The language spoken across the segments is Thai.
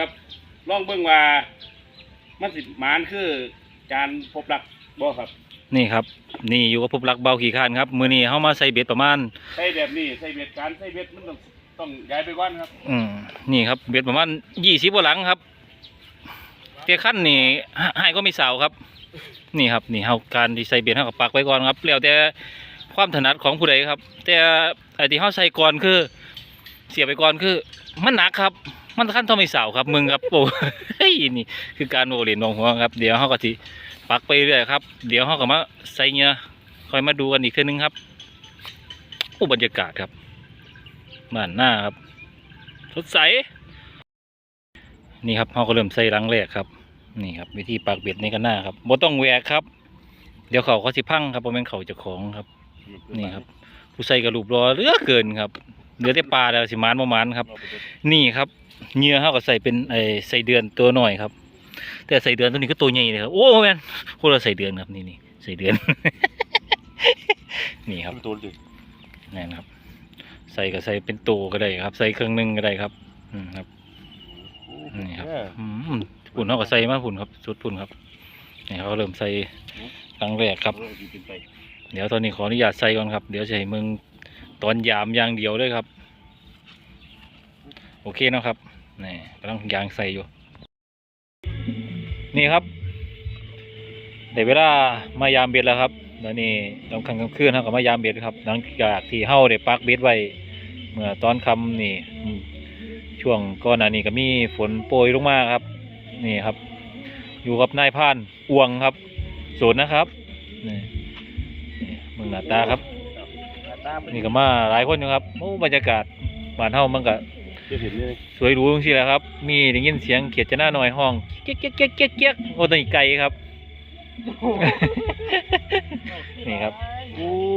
ครับลองเบิ่งว่า มันสิหมานคือการพบรักบ่ครับ นี่ครับ นี่อยู่กับภพลักเบาขี่ข้านครับ มือนี้เข้ามาใส่เบ็ดประมาณ ใส่แบบนี้ใส่เบ็ดการใส่เบ็ดมันต้องต้องย้ายไปก่อนครับ อืมนี่ครับ เบ็ดประมาณยี่สิบกว่าหลังครับเตียขั้นนี่ให้ให้ก็ไม่สาวครับ นี่ครับ นี่เขาการที่ใส่เบ็ดเขากับปักไว้ก่อนครับแล้วแต่ความถนัดของผู้ใดครับ แต่ไอ้ที่เขาใส่ก่อนคือ เสียไปก่อนคือ มันหนักครับ มันขั้นเท่าไม่สาวครับมึงครับโอ้ยนี่คือการโอเลียนองหัวครับ เดี๋ยวเขาก็ทีปักไปเรื่อยครับ เดี๋ยวเขาก็มาใส่เนื้อคอยมาดูกันอีกทีนึงครับโอ้บรรยากาศครับบ้านหน้าครับสดใส นี่ครับเขาก็เริ่มใส่รังแรกครับ นี่ครับ วิธีปักเบ็ดในกันหน้าครับบ่ต้องแหวกครับ เดี๋ยวเขาเขาสิพังครับเพราะเป็นเขาเจ้าของครับ นี่ครับ ผู้ใส่กระลูบรอเหลือเกินครับเหลือแต่ปลาแล้วสิมานบ่หมานครับ นี่ครับ เหยื่อเขาก็ใส่เป็นไอ้ใส่เดือนตัวหน่อยครับ แต่ใส่เดือนตัวนี้ก็ตัวใหญ่เลยครับโอ้แมนคนละใส่เดือนครับนี่นี่ใส่เดือน นี่ครับตัวดินี่นครับ ใส่ก็ใส่เป็นตัวก็ได้ครับ ใส่เครื่องหนึงก็ได้ครับ อืมครับนี่ครับอืมปุ่นเขาก็ใส่มาปุ่นครับชุดปุ่นครับนี่เขาเริ่มใส่ครั้งแรกครับ เดี๋ยวตอนนี้ขออนุญาตใส่ก่อนครับ เดี๋ยวจะให้มึงตอนยามอย่างเดียวเลยครับ โอเคเนาะครับ นี่กำลังยางใส่อยู่ นี่ครับเดี๋ยวเวลามายามเบ็ดแล้วครับแล้วนี่ตอนกลางกลางคืนเขาก็มายามเบ็ดครับ หลังจากที่เฮาได้ปักเบ็ดไว้ เมื่อตอนค่ำนี่ช่วงก่อนหน้านี้ก็มีฝนโปรยลงมาครับ นี่ครับ อยู่กับนายพานอวงครับศูนย์นะครับนี่นี่มึงหน้าตาครับ นี่ก็มาหลายคนอยู่ครับโอ้บรรยากาศบ้านเฮามันก็ จะเห็นเลยสวยหรูจริงๆแหละครับ มีได้ยินเสียงเขียดจะหน้าหน่อยห้องเก๊กเก๊กเก๊กเก๊กเก๊กโอ้ตวนี้ไก่ครับ นี่ครับ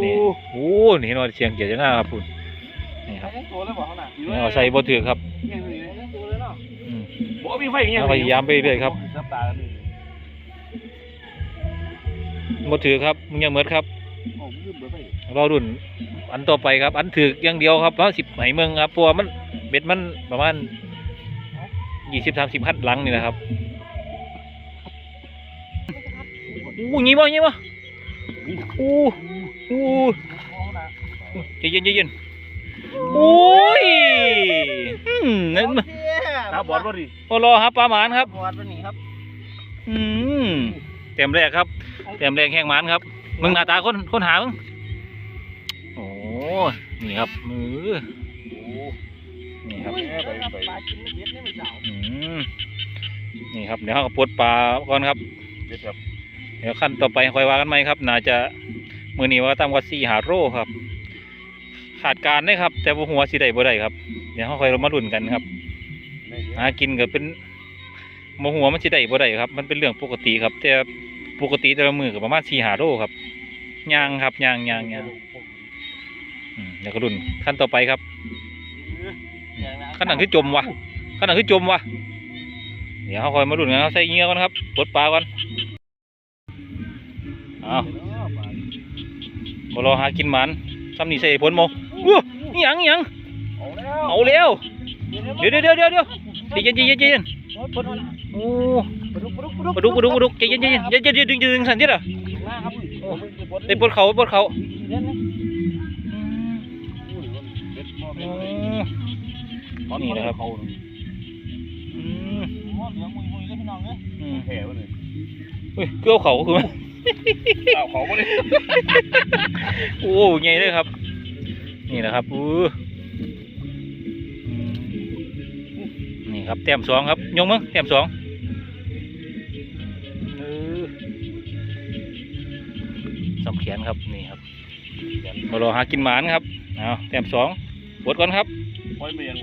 นี่โอ้นี่เห็นว่าเสียงเขียดจะหน้าครับคุณนี่ครับตัวเลยบ่เขาน่ะนี่เอาใส่บ่ถือครับอืมบ่มีไฟอย่างเงี้ยเอาพยายามไปเรื่อยครับซับตากันนี่บ่ถือครับมึงยังเหมิดครับโอ้ลืมเบิดไปรอรุ่นอันต่อไปครับ อันถืออย่างเดียวครับเพราะสิบไหเมืองครับเพราะวามัน เบ็ดมันประมาณยี่สิบสามสิบพัดหลังนี่นะครับอู้งี้บ่งี้บ่อู้อู้ใจเย็นใจเย็นโอ้ยอืมนั่นตาบอดบ่ดิโอรอครับปลาหมานครับบอดวันนี้ครับ อืมเต็มแรกครับเต็มแรกแห้งหมานครับมึงหน้าตาคนคนหามึงโอ้นี่ครับมือ นี่ครับไปไปปลากินเบ็ดนี่ไม่เจ้าอืมนี่ครับเดี๋ยวเราก็ปลดปลาก่อนครับ เด็ดครับเดี๋ยวขั้นต่อไปค่อยว่ากันไหมครับ น่าจะมือนี้ว่าตามกว่าสี่หาโร่ครับ ขาดการได้ครับ แต่บ่หัวาสิได้บ่ได้ครับ เดี๋ยวเราค่อยมาลุ้นกันครับหากินก็เป็นโมหัวมันสิได้บ่ได้ครับ มันเป็นเรื่องปกติครับ แต่ปกติแต่ละมือก็ประมาณสี่หาโลครับยางครับยางยางยางอืมเดี๋ยวก็รุ่นขั้นต่อไปครับ ขนหนังคือจมวะขนหนังคือจมวะเดี๋ยวเขาคอยมารุ่นกันครับใส่เงี้ยก่อนครับปลดปลาก่อนเอาบรอหากินหมันซ้ำนี่ใส่ผลโมอู้ยังยังเอาแล้วเอาเร็วเดี๋ยวเดี๋ยวเดี๋ยวเดี๋ยวใจเย็นใจเย็นใจเย็นโอ้ปลุกปลุกปลุกปลาดุกปลาดุกปลาดุกใจเย็นใจเย็นอย่าอย่าอย่าดึงอย่าดึงสันติล่ะมาครับได้ปลดเขาปลดเขา นนะโอ้นี่นะครับอืมเดี๋ยวมุยมุยเลยพี่น้องเอ้ยอืมแผลบ่เลยเฮ้ยเกลือเขาคือมั้ยเอาเขาบ่เลยโอ้ใหญ่เลยครับ นี่นะครับอู้อืมนี่ครับแต้มสองครับยงมั้งแต้มสองเออสำแขนครับนี่ครับมารอหากินหมานครับเอาแต้มสอง ปวดก่อนครับปล่อยไปยัง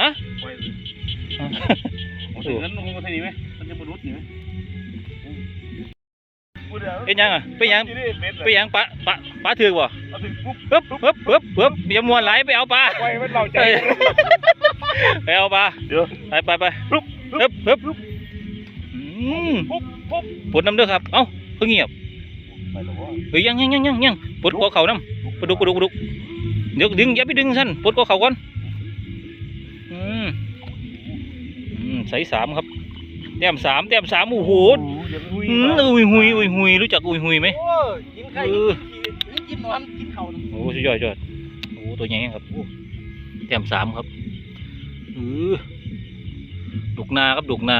ฮะปล่อยเลยผมถึงนั้นมันก็เท่านี้ไหมมันจะบ่รุดนี่ไหมเป็นยังอะเป็นยังเป็เป็นยังปลาปลาปลาถือกบ่เอาถึงปุ๊บปึ๊บปึ๊บปึ๊บปึ๊บอย่ามัวไหลไปเอาปลาปล่อยมันเราใจเอ้ยไปเอาปลาเดี๋ยวไปไปไปปึ๊บปึ๊บปึ๊บอืมปุ๊บปุ๊บปวดน้ำเด้อครับ เอ้าเพิ่งเงียบไปแล้วบ่เฮ้ยยังยังยังยังยังปวดคอเข่าน้ำปวดดุกปวดดุกปวดดุก เดี๋ยวดึงอย่าไปดึงสั้นปวดคอเข่าก่อนอืมอือืมใส่สามครับแต้มสามแต้มสามโอ้โหเดี๋ยวหุยอืมอุยหุยอุยหุยรู้จักอุยหุยไหมโอ้ยกินไข่เออกินกินนอนกินเข่าโอ้สุดยอดยอดโอ้ตัวใหญ่ครับโอ้แต้มสามครับเออดุกนาครับดุกนา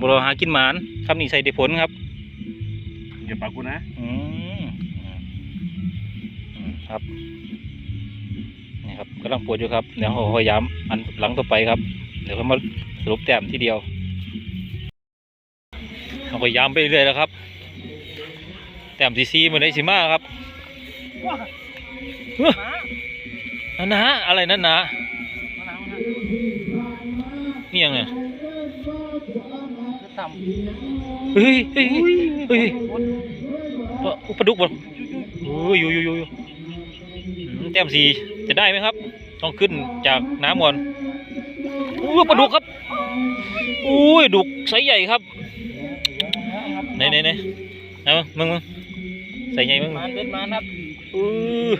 บรหากินหมานคำนี้ใส่ได้ผลครับอย่าปากกูนะอืมอืมอืม ครับนี่ครับกำลังปวดอยู่ครับเดี๋ยวเขาพยายามอันหลังต่อไปครับ เดี๋ยวเขามาสรุปแต้มทีเดียวเขาพยายามไปเรื่อยแล้วครับ แต้มซีซีเหมือนไอซิมาครับว้าเฮ้ยหมานั่นนะอะไรนั่นนะมะนาวนะนี่ยังไงจะต่เฮ้ยเฮ้ยำเฮ้ยเฮ้ยบนปลาปลาดุกบ่โอ้ยอยู่อยู่อยู่อยู่อืม แต้มสีจะได้ไหมครับ ต้องขึ้นจากน้ำก่อนโอ้ยปลาดุกครับโอ้ยดุกไซส์ใหญ่ครับไหนไหนไหนเอามามึงมึงใส่ใหญ่มึงมันเป็นมันครับเออ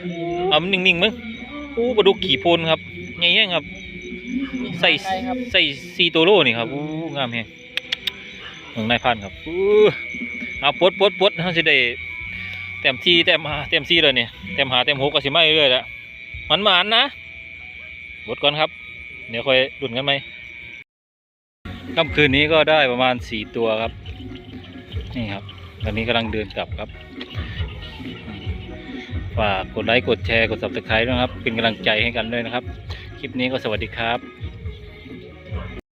เอามันนิ่งๆมึงโอ้ปลาดุกขี่โพนครับใหญ่แห้งครับ ใส่ไข่ครับใส่ซีโตโร่นี่ครับโอ้งามแฮงเมืองนายพันครับอู้เอาปลดปลดปลดเขาจะได้ เต็มที่เต็มหาเต็มซี่เลยเนี่ยเต็มหาเต็มหกก็สิไม่เรื่อยแล้วมันหมานนะปลดก่อนครับ เดี๋ยวค่อยดุนกันไหมค่ำคืนนี้ก็ได้ประมาณสี่ตัวครับ นี่ครับ ตอนนี้กำลังเดินกลับครับ ฝากกดไลค์กดแชร์กด subscribe ด้วยนะครับ เป็นกำลังใจให้กันด้วยนะครับ คลิปนี้ก็สวัสดีครับ